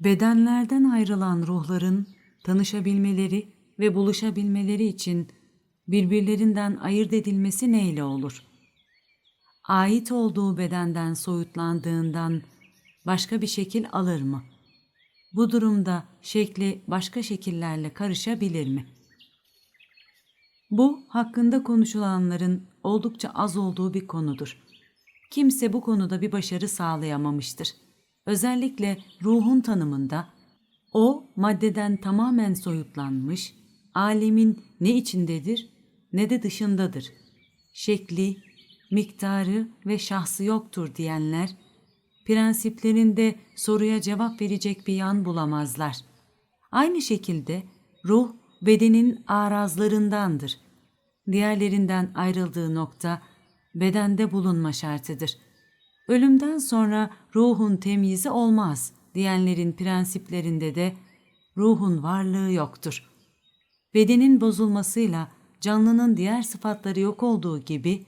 Bedenlerden ayrılan ruhların tanışabilmeleri ve buluşabilmeleri için birbirlerinden ayırt edilmesi neyle olur? Ait olduğu bedenden soyutlandığından başka bir şekil alır mı? Bu durumda şekli başka şekillerle karışabilir mi? Bu hakkında konuşulanların oldukça az olduğu bir konudur. Kimse bu konuda bir başarı sağlayamamıştır. Özellikle ruhun tanımında o maddeden tamamen soyutlanmış, alemin ne içindedir ne de dışındadır. Şekli, miktarı ve şahsı yoktur diyenler, prensiplerinde soruya cevap verecek bir yan bulamazlar. Aynı şekilde ruh bedenin arazlarındandır. Diğerlerinden ayrıldığı nokta bedende bulunma şartıdır. Ölümden sonra ruhun temyizi olmaz diyenlerin prensiplerinde de ruhun varlığı yoktur. Bedenin bozulmasıyla canlının diğer sıfatları yok olduğu gibi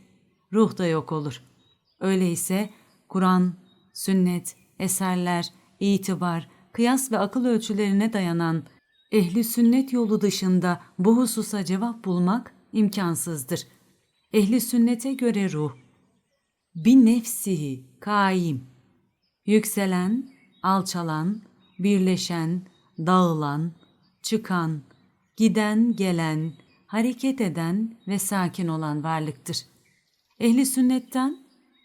ruh da yok olur. Öyleyse Kur'an, sünnet, eserler, itibar, kıyas ve akıl ölçülerine dayanan ehli sünnet yolu dışında bu hususa cevap bulmak imkansızdır. Ehli sünnete göre ruh, bir nefsihi kaim, yükselen, alçalan, birleşen, dağılan, çıkan, giden, gelen, hareket eden ve sakin olan varlıktır. Ehli sünnetten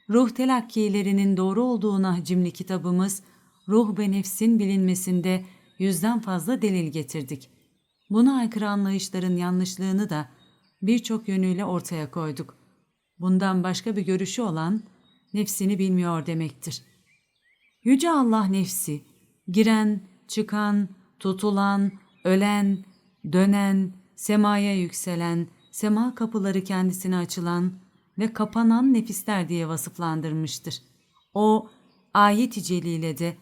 ruh telakkilerinin doğru olduğuna hacimli kitabımız Ruh ve Nefsin bilinmesinde yüzden fazla delil getirdik. Buna aykırı anlayışların yanlışlığını da birçok yönüyle ortaya koyduk. Bundan başka bir görüşü olan nefsini bilmiyor demektir. Yüce Allah nefsi, giren, çıkan, tutulan, ölen, dönen, semaya yükselen, sema kapıları kendisine açılan ve kapanan nefisler diye vasıflandırmıştır. O, ayet-i celile de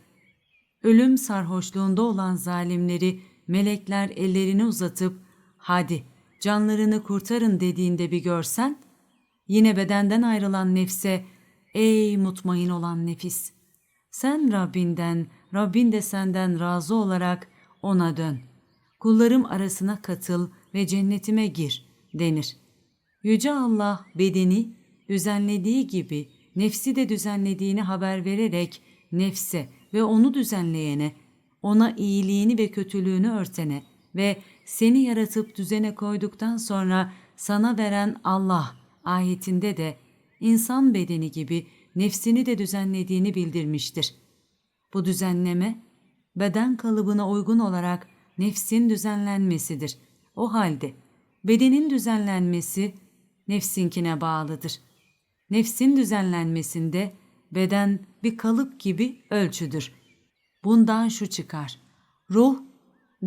ölüm sarhoşluğunda olan zalimleri melekler ellerini uzatıp hadi canlarını kurtarın dediğinde bir görsen, yine bedenden ayrılan nefse ey mutmain olan nefis, sen Rabbinden, Rabbin de senden razı olarak ona dön. Kullarım arasına katıl ve cennetime gir denir. Yüce Allah bedeni düzenlediği gibi nefsi de düzenlediğini haber vererek nefse ve onu düzenleyene, ona iyiliğini ve kötülüğünü örtene ve seni yaratıp düzene koyduktan sonra sana veren Allah ayetinde de insan bedeni gibi nefsini de düzenlediğini bildirmiştir. Bu düzenleme beden kalıbına uygun olarak nefsin düzenlenmesidir. O halde bedenin düzenlenmesi nefsinkine bağlıdır. Nefsin düzenlenmesinde beden bir kalıp gibi ölçüdür. Bundan şu çıkar. Ruh,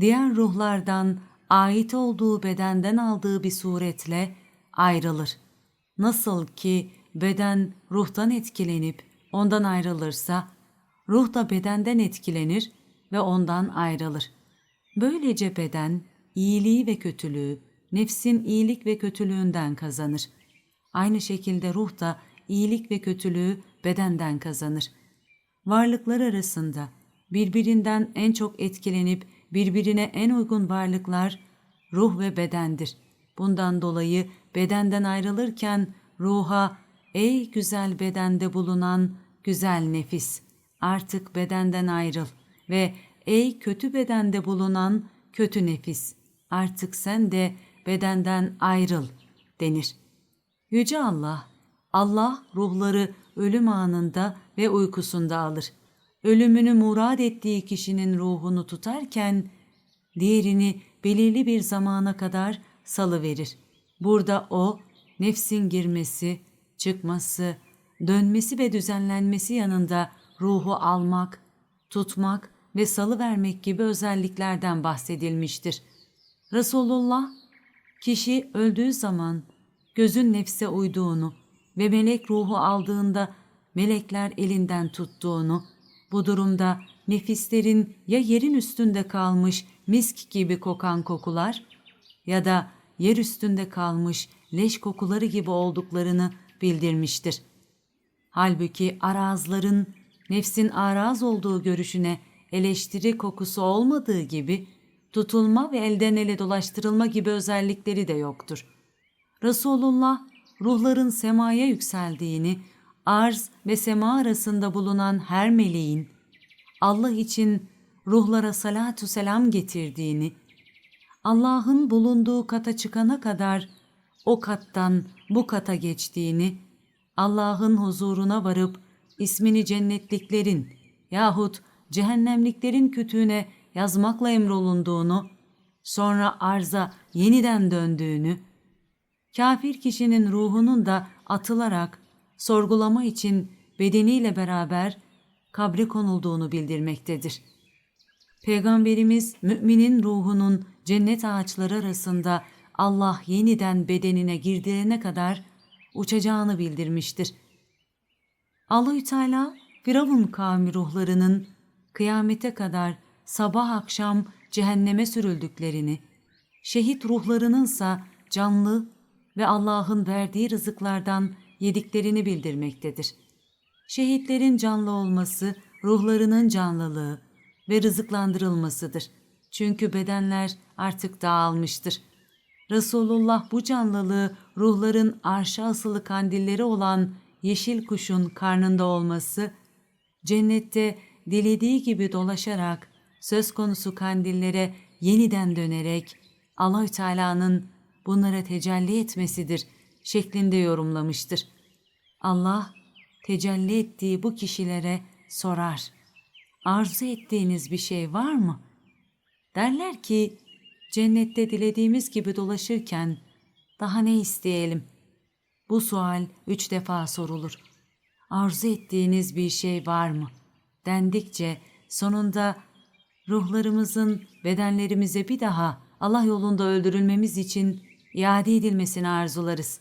diğer ruhlardan ait olduğu bedenden aldığı bir suretle ayrılır. Nasıl ki beden ruhtan etkilenip ondan ayrılırsa, ruh da bedenden etkilenir ve ondan ayrılır. Böylece beden iyiliği ve kötülüğü, nefsin iyilik ve kötülüğünden kazanır. Aynı şekilde ruh da iyilik ve kötülüğü bedenden kazanır. Varlıklar arasında birbirinden en çok etkilenip birbirine en uygun varlıklar ruh ve bedendir. Bundan dolayı bedenden ayrılırken ruha ey güzel bedende bulunan güzel nefis artık bedenden ayrıl ve ey kötü bedende bulunan kötü nefis artık sen de bedenden ayrıl denir. Yüce Allah, Allah ruhları ölüm anında ve uykusunda alır. Ölümünü murad ettiği kişinin ruhunu tutarken diğerini belirli bir zamana kadar salı verir. Burada o nefsin girmesi, çıkması, dönmesi ve düzenlenmesi yanında ruhu almak, tutmak ve salı vermek gibi özelliklerden bahsedilmiştir. Resulullah, kişi öldüğü zaman gözün nefse uyduğunu ve melek ruhu aldığında melekler elinden tuttuğunu, bu durumda nefislerin ya yerin üstünde kalmış misk gibi kokan kokular ya da yer üstünde kalmış leş kokuları gibi olduklarını bildirmiştir. Halbuki arazların nefsin araz olduğu görüşüne eleştiri kokusu olmadığı gibi tutulma ve elden ele dolaştırılma gibi özellikleri de yoktur. Resulullah ruhların semaya yükseldiğini, arz ve sema arasında bulunan her meleğin Allah için ruhlara salatu selam getirdiğini, Allah'ın bulunduğu kata çıkana kadar o kattan bu kata geçtiğini, Allah'ın huzuruna varıp ismini cennetliklerin yahut cehennemliklerin kütüğüne yazmakla emrolunduğunu, sonra arza yeniden döndüğünü, kafir kişinin ruhunun da atılarak sorgulama için bedeniyle beraber kabre konulduğunu bildirmektedir. Peygamberimiz müminin ruhunun cennet ağaçları arasında Allah yeniden bedenine girdirene kadar uçacağını bildirmiştir. Allahü Teala Firavun kavmi ruhlarının kıyamete kadar sabah akşam cehenneme sürüldüklerini, şehit ruhlarınınsa canlı ve Allah'ın verdiği rızıklardan yediklerini bildirmektedir. Şehitlerin canlı olması, ruhlarının canlılığı ve rızıklandırılmasıdır. Çünkü bedenler artık dağılmıştır. Resulullah bu canlılığı ruhların arşa asılı kandilleri olan yeşil kuşun karnında olması, cennette dilediği gibi dolaşarak söz konusu kandillere yeniden dönerek Allahü Teala'nın bunlara tecelli etmesidir şeklinde yorumlamıştır. Allah tecelli ettiği bu kişilere sorar. Arzu ettiğiniz bir şey var mı? Derler ki cennette dilediğimiz gibi dolaşırken daha ne isteyelim? Bu sual üç defa sorulur. Arzu ettiğiniz bir şey var mı? Dendikçe sonunda ruhlarımızın bedenlerimize bir daha Allah yolunda öldürülmemiz için iade edilmesini arzularız.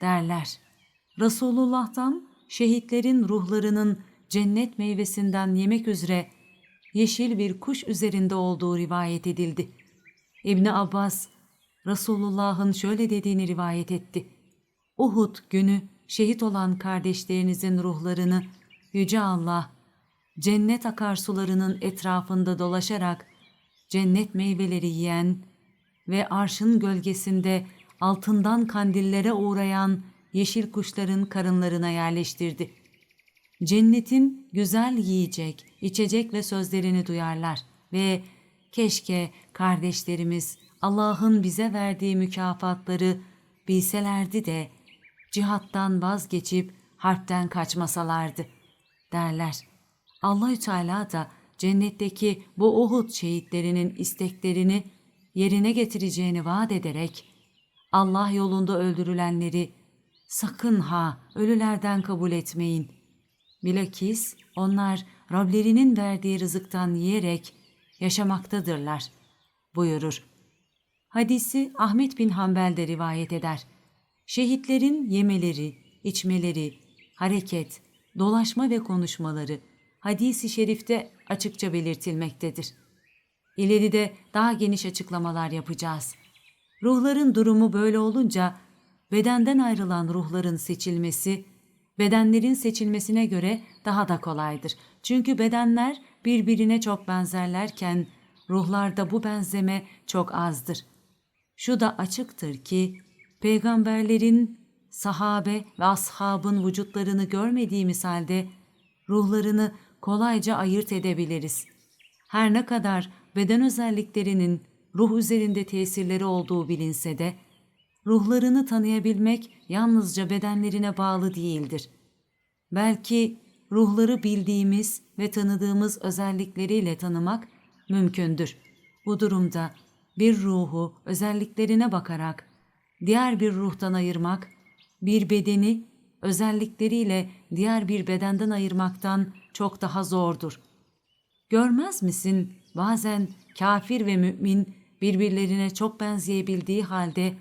Derler. Resulullah'tan şehitlerin ruhlarının cennet meyvesinden yemek üzere yeşil bir kuş üzerinde olduğu rivayet edildi. İbni Abbas, Resulullah'ın şöyle dediğini rivayet etti. Uhud günü şehit olan kardeşlerinizin ruhlarını Yüce Allah, cennet akarsularının etrafında dolaşarak cennet meyveleri yiyen ve arşın gölgesinde altından kandillere uğrayan yeşil kuşların karınlarına yerleştirdi. Cennetin güzel yiyecek, içecek ve sözlerini duyarlar ve keşke kardeşlerimiz Allah'ın bize verdiği mükafatları bilselerdi de cihattan vazgeçip harpten kaçmasalardı derler. Allahü Teala da cennetteki bu Uhud şehitlerinin isteklerini yerine getireceğini vaat ederek Allah yolunda öldürülenleri sakın ha ölülerden kabul etmeyin. Bilakis onlar Rablerinin verdiği rızıktan yiyerek yaşamaktadırlar buyurur. Hadisi Ahmet bin Hanbel de rivayet eder. Şehitlerin yemeleri, içmeleri, hareket, dolaşma ve konuşmaları hadisi şerifte açıkça belirtilmektedir. İleride daha geniş açıklamalar yapacağız. Ruhların durumu böyle olunca bedenden ayrılan ruhların seçilmesi, bedenlerin seçilmesine göre daha da kolaydır. Çünkü bedenler birbirine çok benzerlerken ruhlarda bu benzeme çok azdır. Şu da açıktır ki peygamberlerin, sahabe ve ashabın vücutlarını görmediğimiz halde ruhlarını kolayca ayırt edebiliriz. Her ne kadar beden özelliklerinin ruh üzerinde tesirleri olduğu bilinse de ruhlarını tanıyabilmek yalnızca bedenlerine bağlı değildir. Belki ruhları bildiğimiz ve tanıdığımız özellikleriyle tanımak mümkündür. Bu durumda bir ruhu özelliklerine bakarak diğer bir ruhtan ayırmak, bir bedeni özellikleriyle diğer bir bedenden ayırmaktan çok daha zordur. Görmez misin bazen kafir ve mümin birbirlerine çok benzeyebildiği halde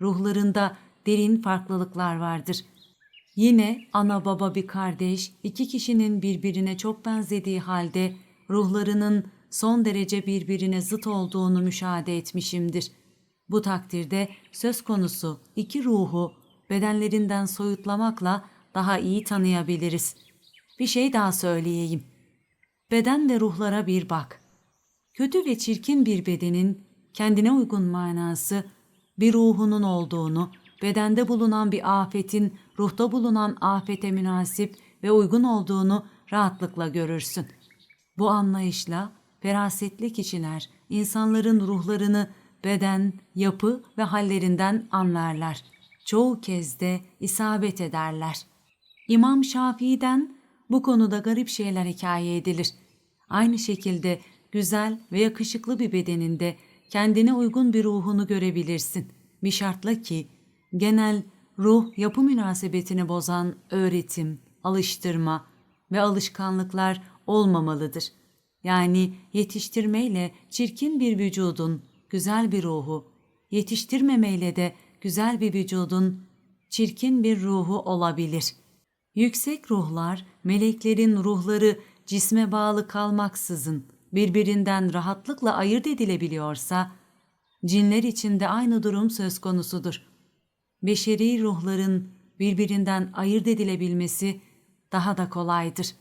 ruhlarında derin farklılıklar vardır. Yine ana baba bir kardeş iki kişinin birbirine çok benzediği halde ruhlarının son derece birbirine zıt olduğunu müşahede etmişimdir. Bu takdirde söz konusu iki ruhu bedenlerinden soyutlamakla daha iyi tanıyabiliriz. Bir şey daha söyleyeyim. beden ve ruhlara bir bak. Kötü ve çirkin bir bedenin kendine uygun manası bir ruhunun olduğunu, bedende bulunan bir afetin ruhta bulunan afete münasip ve uygun olduğunu rahatlıkla görürsün. Bu anlayışla ferasetli kişiler insanların ruhlarını beden, yapı ve hallerinden anlarlar. Çoğu kez de isabet ederler. İmam Şafii'den bu konuda garip şeyler hikaye edilir. Aynı şekilde güzel ve yakışıklı bir bedeninde kendine uygun bir ruhunu görebilirsin. Bir şartla ki genel ruh yapı münasebetini bozan öğretim, alıştırma ve alışkanlıklar olmamalıdır. Yani yetiştirmeyle çirkin bir vücudun güzel bir ruhu, yetiştirmemeyle de güzel bir vücudun çirkin bir ruhu olabilir. Yüksek ruhlar, meleklerin ruhları cisme bağlı kalmaksızın birbirinden rahatlıkla ayırt edilebiliyorsa, cinler için de aynı durum söz konusudur. Beşeri ruhların birbirinden ayırt edilebilmesi daha da kolaydır.